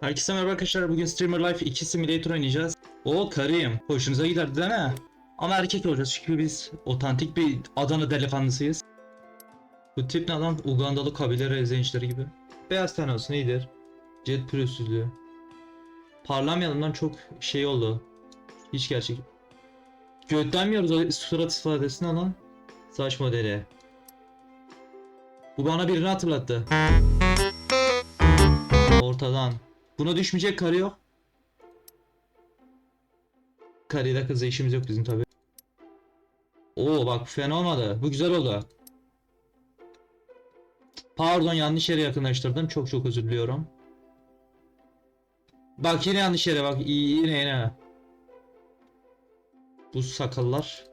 Herkese merhaba arkadaşlar. Bugün Streamer Life 2 Simulator oynayacağız. O karıyım. Hoşunuza giderdi değil mi? Ama erkek olacağız çünkü biz otantik bir Adana delikanlısıyız. Bu tip ne adam? Ugandalı kabile rezençleri gibi. Beyaz ten olsun iyidir. Jet pürüzsüzlüğü. Parlamayalım lan çok şey oldu. Hiç gerçek. Götlenmiyoruz surat ifadesini lan. Saç modeli. Bu bana birini hatırlattı. Ortadan. Buna düşmeyecek karı yok. Karıyla kızla işimiz yok bizim tabi. Oo bak fena olmadı. Bu güzel oldu. Pardon yanlış yere yakınlaştırdım. Çok çok özür diliyorum. Bak yine yanlış yere bak. İyi yine yine. Bu sakallar.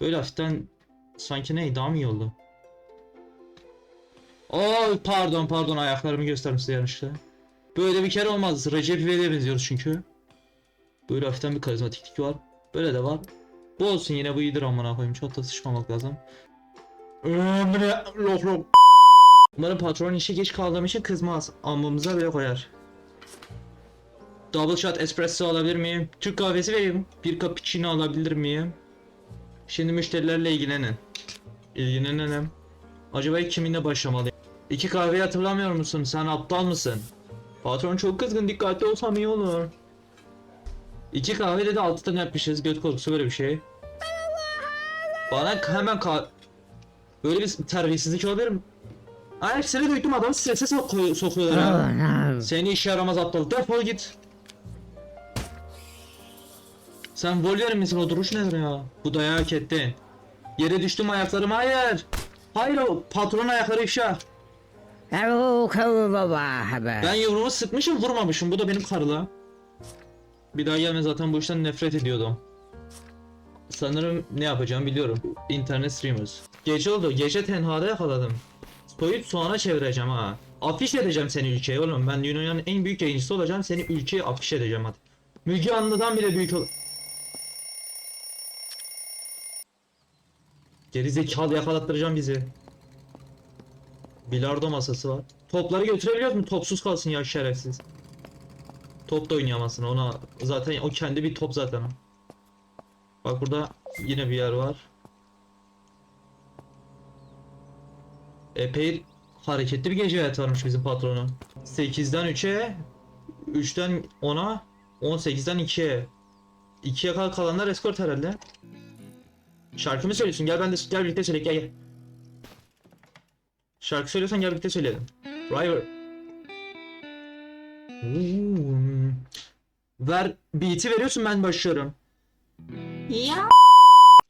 Böyle hafiften sanki ne daha mı iyi oldu? Oo pardon pardon ayaklarımı gösterdim size yanlışlıkla. Böyle bir kere olmaz. Recep İvedik'e benziyoruz çünkü. Böyle hafiften bir karizmatiklik var. Böyle de var. Bu olsun yine bu iyidir amına koyayım. Çok da sıçmamak lazım. Ömre lok lok. Umarım patron işe geç kaldığım için kızmaz. Almamıza bile koyar. Double shot espresso alabilir miyim? Türk kahvesi vereyim. Bir cappuccino alabilir miyim? Şimdi müşterilerle ilgilenin. İlgilenelim. Acaba kiminle başlamalıyım? İki kahveyi hatırlamıyor musun? Sen aptal mısın? Patron çok kızgın dikkatli olsam iyi olur. İki kahve dedi altı tane yapmışız göt korkusu böyle bir şey. Bana hemen ka... Böyle bir terbiyesizlik olabilir mi? Ay seni duydum adam strese sokuyor, sokuyorlar ha. Seni işe yaramaz aptal defol git. Sen Wolverine misin o duruş nedir ya? Bu dayağı hak ettin. Yere düştüm ayaklarım hayır. Hayır o patron ayakları ifşa. Ben yumruğumu sıkmışım vurmamışım. Bu da benim karıla. Bir daha gelme zaten bu işten nefret ediyordum. Sanırım ne yapacağım biliyorum. İnternet streamers. Gece oldu. Gece tenhada yakaladım. Soyup soğana çevireceğim ha. Afiş edeceğim seni ülkeye oğlum. Ben dünyanın en büyük yayıncısı olacağım. Seni ülkeye afiş edeceğim hadi. Müge Anlı'dan bile büyük ol... Geri zekalı yakalattıracağım bizi. Bilardo masası var. Topları götürebiliyoruz mu? Topsuz kalsın ya şerefsiz. Top da oynayamazsın ona. Zaten o kendi bir top zaten. Bak burada yine bir yer var. Epey hareketli bir gece hayatı varmış bizim patronun. 8'den 3'e 3'ten 10'a 18'den 2'ye 2'ye kadar kalanlar eskort herhalde. Şarkı mı söylüyorsun? Gel ben de gel birlikte söyle gel gel. Şarkı söylüyorsan gel birlikte söyleyelim. River. Hmm. Ver beat'i veriyorsun ben başlıyorum. Ya.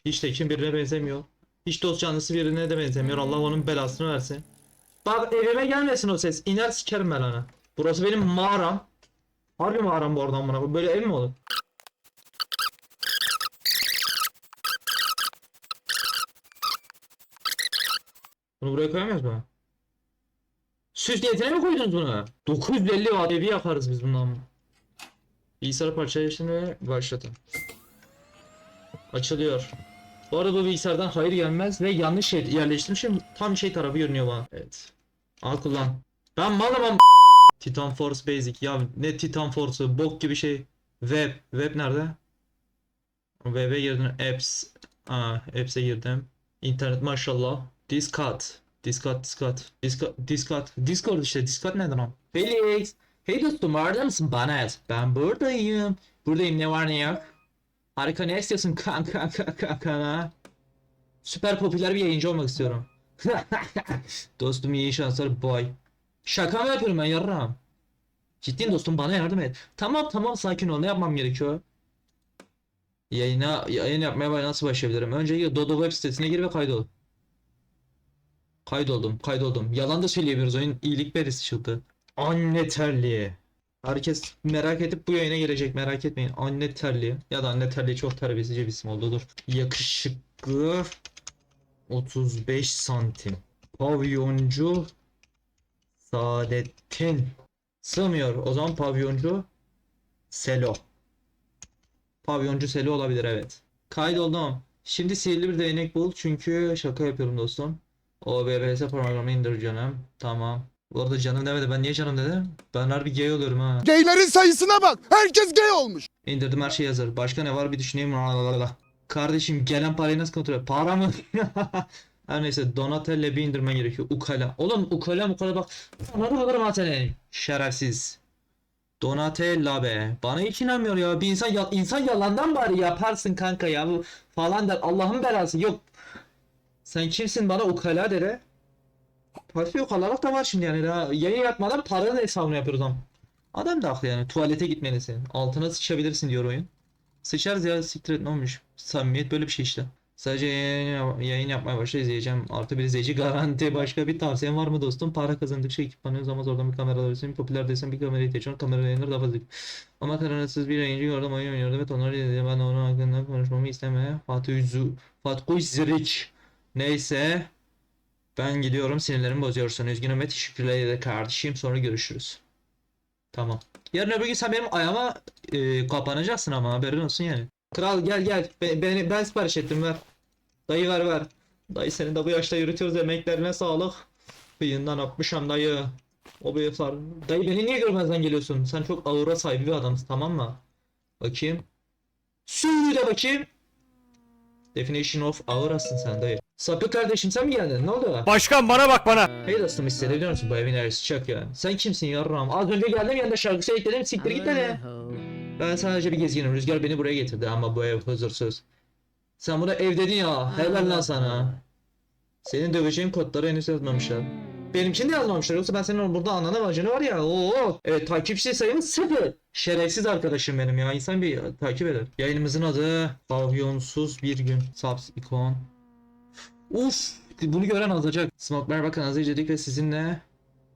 Hiç de kim birine benzemiyor. Hiç dost canlısı birine de benzemiyor. Allah onun belasını versin. Bak evime gelmesin o ses. İner sikerim ben ona. Burası benim mağaram. Harbi mağaram bu oradan bana. Böyle ev mi olur? Bunu buraya koyamıyoruz mu? Süs niyetine mi koydunuz bunu? 950 watt evi yaparız biz bundan. Bilgisayar parçayı şimdi başlatın. Açılıyor. Bu arada bu bilgisayardan hayır gelmez ve yanlış şey yerleştirmişim. Tam şey tarafı görünüyor bana. Evet. Al kullan. Ben malım am- Titan Force Basic. Ya ne Titan Force'u bok gibi şey. Web. Web nerede? Web'e girdin. Apps. Aa, apps'e girdim. İnternet maşallah. Discord. Discord, Discord. Discord, Discord. Discord işte. Discord nedir o? Felix. Hey dostum orada mısın? Bana yaz. Ben buradayım. Buradayım ne var ne yok. Harika ne istiyorsun kanka kanka kanka. Süper popüler bir yayıncı olmak istiyorum. dostum iyi şanslar boy. Şaka mı yapıyorum ben yarram? Ciddiyim dostum bana yardım et. Tamam tamam sakin ol ne yapmam gerekiyor? Yayına yayın yapmaya nasıl başlayabilirim? Önce Dodo web sitesine gir ve kaydol. Kaydoldum, kaydoldum. Yalan da söyleyemiyoruz. Oyun iyilik berisi çıktı. Anne terliği. Herkes merak edip bu yayına gelecek. Merak etmeyin. Anne terliği. Ya da anne terliği çok terbiyesizce bir isim oldu. Dur. Yakışıklı 35 santim. Pavyoncu Saadettin. Sığmıyor. O zaman pavyoncu Selo. Pavyoncu Selo olabilir evet. Kaydoldum. Şimdi sihirli bir değnek bul çünkü şaka yapıyorum dostum. OBS programı indir canım. Tamam. Bu arada canım demedi. Ben niye canım dedim? Ben harbi gay oluyorum ha. Gaylerin sayısına bak. Herkes gay olmuş. İndirdim her şey hazır. Başka ne var bir düşüneyim. Kardeşim gelen parayı nasıl kontrol et? Para mı? Her neyse Donatella bir indirmen gerekiyor. Ukala. Oğlum ukala ukala bak. Ananı alırım ha seni. Şerefsiz. Donatella be. Bana hiç inanmıyor ya. Bir insan ya- insan yalandan bari yaparsın kanka ya. Falan der. Allah'ın belası. Yok. Sen kimsin bana ukala dere? Parfi ukalalık da var şimdi yani. Daha yayın yapmadan paranın hesabını yapıyoruz ama. Adam da haklı yani. Tuvalete gitmelisin. Altına sıçabilirsin diyor oyun. Sıçarız ya siktir et ne olmuş. Samimiyet böyle bir şey işte. Sadece yayın, yayın yapmaya başla izleyeceğim. Artı bir izleyici garanti. Başka bir tavsiyen var mı dostum? Para kazandıkça ekipmanı zaman oradan bir kamera alırsın. Popüler desen bir kamera ihtiyaç var. Kamera yayınları daha fazla. Ama karanlıksız bir yayıncı gördüm oyun oynuyordu. Evet onları izledim. Ben onun hakkında konuşmamı istemeye. Fatih Zu Fatih Zirik. Neyse. Ben gidiyorum. Sinirlerimi bozuyorsun. Üzgünüm ve teşekkürler kardeşim. Sonra görüşürüz. Tamam. Yarın öbür gün sen benim ayağıma e, kapanacaksın ama haberin olsun yani. Kral gel gel. Be- beni, ben sipariş ettim ver. Dayı ver ver. Dayı seni de bu yaşta yürütüyoruz emeklerine sağlık. Bıyığından öpmüşüm dayı. O bıyıklar. Dayı beni niye görmezden geliyorsun? Sen çok aura sahibi bir adamsın tamam mı? Bakayım. Sürü de bakayım. Definition of aurasın sen dayı. Sapık kardeşim sen mi geldin? Ne oldu? Başkan bana bak bana. Hey dostum hissedebiliyor musun bu evin enerjisi çok ya. Sen kimsin yarram? Az önce geldim yanında şarkısı ekledim siktir git hadi. Ben sadece bir gezginim. Rüzgar beni buraya getirdi ama bu ev huzursuz. Sen buna ev dedin ya. Helal lan sana. Senin döveceğin kodları henüz yazmamışlar. Benimkini de yazmamışlar. Yoksa ben senin burada ananı bacını var ya. Oo. Evet takipçi sayımız sıfır. Şerefsiz arkadaşım benim ya. İnsan bir takip eder. Yayınımızın adı Pavyonsuz Bir Gün. Subs ikon. Uf. Bunu gören azacak. Smoke'lar bakın az izledik ve sizinle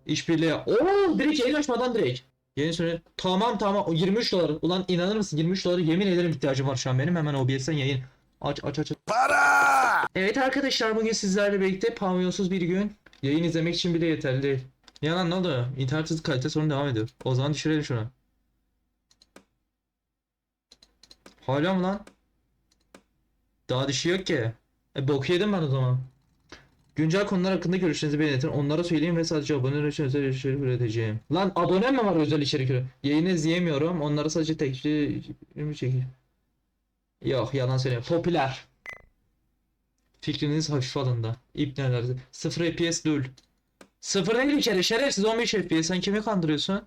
işbirliği. Oo direkt yayın açmadan direkt. Yeni süre. Tamam tamam. O 23 dolar. Ulan inanır mısın? 23 dolara yemin ederim ihtiyacım var şu an benim. Hemen OBS'den yayın. Aç aç aç. Para! Evet arkadaşlar bugün sizlerle birlikte pavyonsuz bir gün. Yayın izlemek için bile yeterli değil. Yalan ne oldu? İnternet kalite sorunu devam ediyor. O zaman düşürelim şunu. Hala mı lan? Daha düşüyor ki. E boku yedim ben o zaman. Güncel konular hakkında görüşlerinizi belirtin. Onlara söyleyin ve sadece aboneler için özel içerik üreteceğim. Lan abone mi var özel içerik üret? Yayını izleyemiyorum. Onlara sadece tekli çekeceğim. Yok yalan söylüyorum. Popüler. Fikriniz hafif alındı. İpneler. 0 FPS lul. 0 değil bir kere şerefsiz 15 FPS. Sen kimi kandırıyorsun?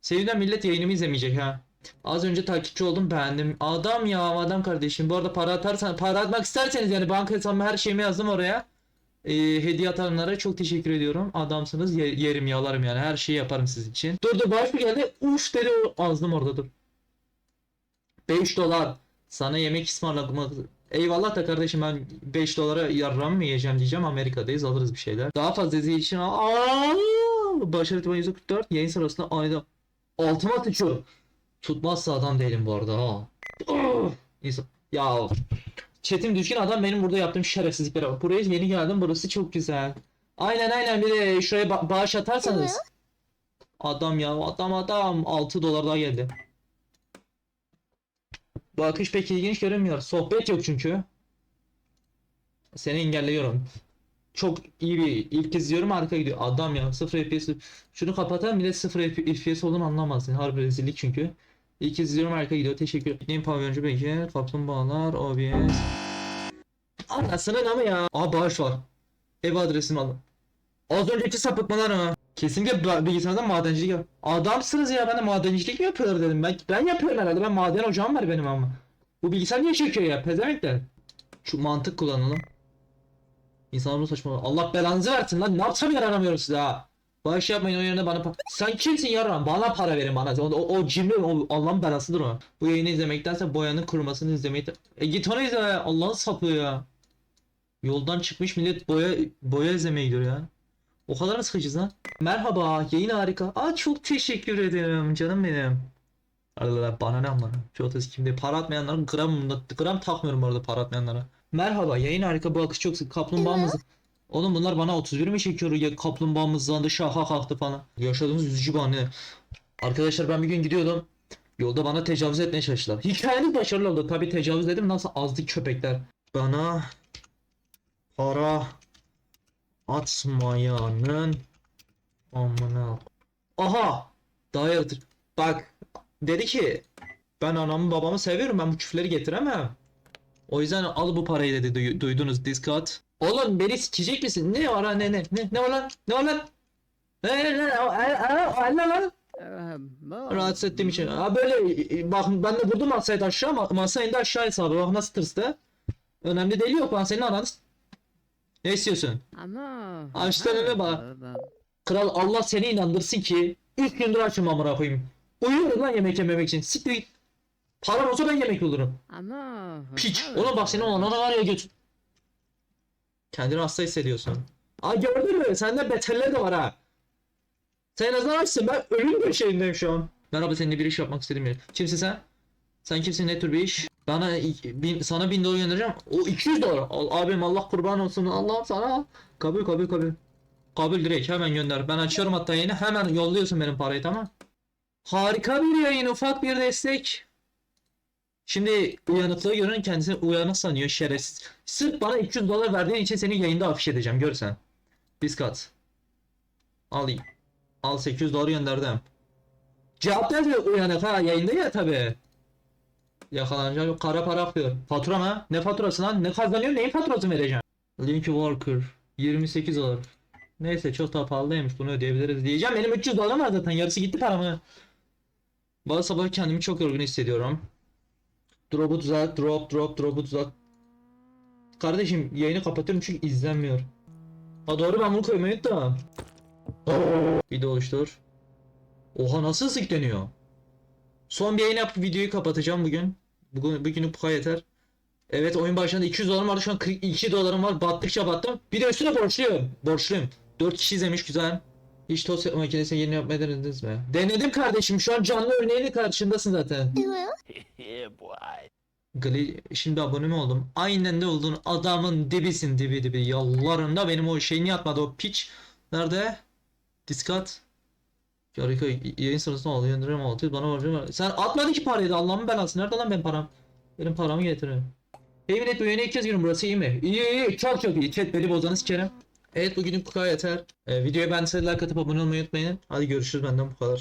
Sevilen millet yayınımı izlemeyecek ha. Az önce takipçi oldum beğendim. Adam ya adam kardeşim. Bu arada para atarsan para atmak isterseniz yani banka hesabımı her şeyimi yazdım oraya. Ee, hediye atanlara çok teşekkür ediyorum. Adamsınız. Ye- yerim yalarım yani. Her şeyi yaparım sizin için. Dur dur baş bir geldi. Uf dedi ağzım orada dur. 5 dolar. Sana yemek ısmarlamak. Eyvallah da kardeşim ben 5 dolara yarram mı yiyeceğim diyeceğim. Amerika'dayız alırız bir şeyler. Daha fazla dizi için Aa! Başarı ihtimali %44. Yayın sırasında ayda altıma sıçıyorum. Tutmazsa adam değilim bu arada ha. İnsan. Ya Çetim düşkün adam benim burada yaptığım şerefsizliklere bak. Buraya yeni geldim burası çok güzel. Aynen aynen bir de şuraya ba- bağış atarsanız. Adam ya adam adam 6 dolar daha geldi. Bu akış pek ilginç görünmüyor. Sohbet yok çünkü. Seni engelliyorum. Çok iyi bir ilk izliyorum harika gidiyor. Adam ya 0 FPS. Şunu kapatan bile 0 FPS olduğunu anlamazsın. Harbi rezillik çünkü. İlk izliyorum harika gidiyor. Teşekkür. Game pavyoncu belki. Kaplumbağalar. OBS. Anasının ama ya. Aa bağış var. Ev adresini alın. Az önceki sapıtmalar ha. Kesinlikle ba- bilgisayarda madencilik yap. Adamsınız ya ben de madencilik mi yapıyorlar dedim. Ben, ben yapıyorum herhalde. Ben maden ocağım var benim ama. Bu bilgisayar niye çekiyor ya? Pezemekler. Şu mantık kullanalım. İnsanlar bunu saçma. Allah belanızı versin lan. Ne yapsam yaranamıyorum size ha. Bağış yapmayın o yerine bana pa- Sen kimsin yaran? Bana para verin bana. O, o, o cimri o Allah'ın belasıdır o. Bu yayını izlemektense boyanın kurumasını izlemeyi... E git onu izle. Allah'ın sapı ya. Yoldan çıkmış millet boya boya izlemeye gidiyor ya. O kadar mı sıkıcıyız lan? Merhaba, yayın harika. Aa çok teşekkür ederim canım benim. Allah bana ne amına. Otası kimde? Para atmayanların gram, gram takmıyorum bu arada para atmayanlara. Merhaba, yayın harika. Bu akış çok sık. Kaplumbağamız. Oğlum bunlar bana 31 mi çekiyor ya kaplumbağamız zandı şaha kalktı falan. Yaşadığımız üzücü bir anı. Arkadaşlar ben bir gün gidiyordum. Yolda bana tecavüz etmeye çalıştılar. Hikayeniz başarılı oldu. Tabi tecavüz dedim nasıl azdı köpekler. Bana para atmayanın Aman al. Aha! Daha yaratıcı. Bak dedi ki ben anamı babamı seviyorum ben bu küfleri getiremem. O yüzden al bu parayı dedi duy- duydunuz Discord. Oğlum beni sikecek misin? Ne var ne ne ne ne var lan? Ne var lan? Ne ne ne lan? Rahatsız ettiğim için. Ha böyle e, bak ben de vurdum masayı aşağı ama masa indi aşağı hesabı bak nasıl tırstı. Önemli değil yok ben senin ananı s- Ne istiyorsun? Ama. Açtan öne bak. Kral Allah seni inandırsın ki 3 gündür açım amına koyayım. Uyuyorum lan yemek yememek için. Siktir git. Param olsa ben yemek olurum. Ama. Piç. Oğlum bak senin anana var ya göt. Kendini hasta hissediyorsun. Aa gördün mü? Sende beterler de var ha. Sen en azından açsın. Ben ölüm döşeğindeyim şu an. Merhaba seninle bir iş yapmak istedim ya. Kimsin sen? Sen kimsin? Ne tür bir iş? Bana bin, sana bin dolar göndereceğim. O 200 dolar. Al, abim Allah kurban olsun. Allah'ım sana. Kabul kabul kabul. Kabul direkt hemen gönder. Ben açıyorum hatta yayını. Hemen yolluyorsun benim parayı tamam. Harika bir yayın. Ufak bir destek. Şimdi uyanıklığı görün kendisini uyanık sanıyor şerefsiz. Sırf bana 200 dolar verdiğin için seni yayında afiş edeceğim görsen. Biskat. Al. Al 800 dolar gönderdim. Cevap vermiyor uyanık ha yayında ya tabi. Yakalanacak yok kara para akıyor. Fatura mı? Ne faturası lan? Ne kazanıyor? Neyin faturasını vereceğim? Link Worker 28 dolar. Neyse çok daha pahalıymış bunu ödeyebiliriz diyeceğim. Benim 300 dolar var zaten yarısı gitti paramı. Bazı sabah kendimi çok yorgun hissediyorum. Drop'u tuzak, drop, drop, drop'u tuzak. Kardeşim yayını kapatıyorum çünkü izlenmiyor. Ha doğru ben bunu koymayı unuttum. Video oluştur. Oha nasıl sıkleniyor? Son bir yayın yapıp videoyu kapatacağım bugün. Bugün bugünlük bu kadar yeter. Evet oyun başında 200 dolarım vardı şu an 42 dolarım var. Battıkça battım. Bir de üstüne borçluyum. Borçluyum. 4 kişi izlemiş güzel. Hiç tost makinesini yeni yapmayı denediniz mi? Denedim kardeşim. Şu an canlı örneğiyle karşındasın zaten. Gli şimdi abone mi oldum? Aynen de oldun. Adamın dibisin dibi dibi. Yollarında benim o şeyini yapmadı o piç. Nerede? Discord. Harika yayın sırasında alıyor indirim altı bana borcum var. Sen atmadın ki parayı da Allah'ın belası. Nerede lan benim param? Benim paramı getirin. Hey millet bu yeni ilk kez günüm burası iyi mi? İyi iyi çok çok iyi. Chat beni bozanı sikerim. Evet bugünlük bu kadar yeter. Ee, videoya ben like atıp abone olmayı unutmayın. Hadi görüşürüz benden bu kadar.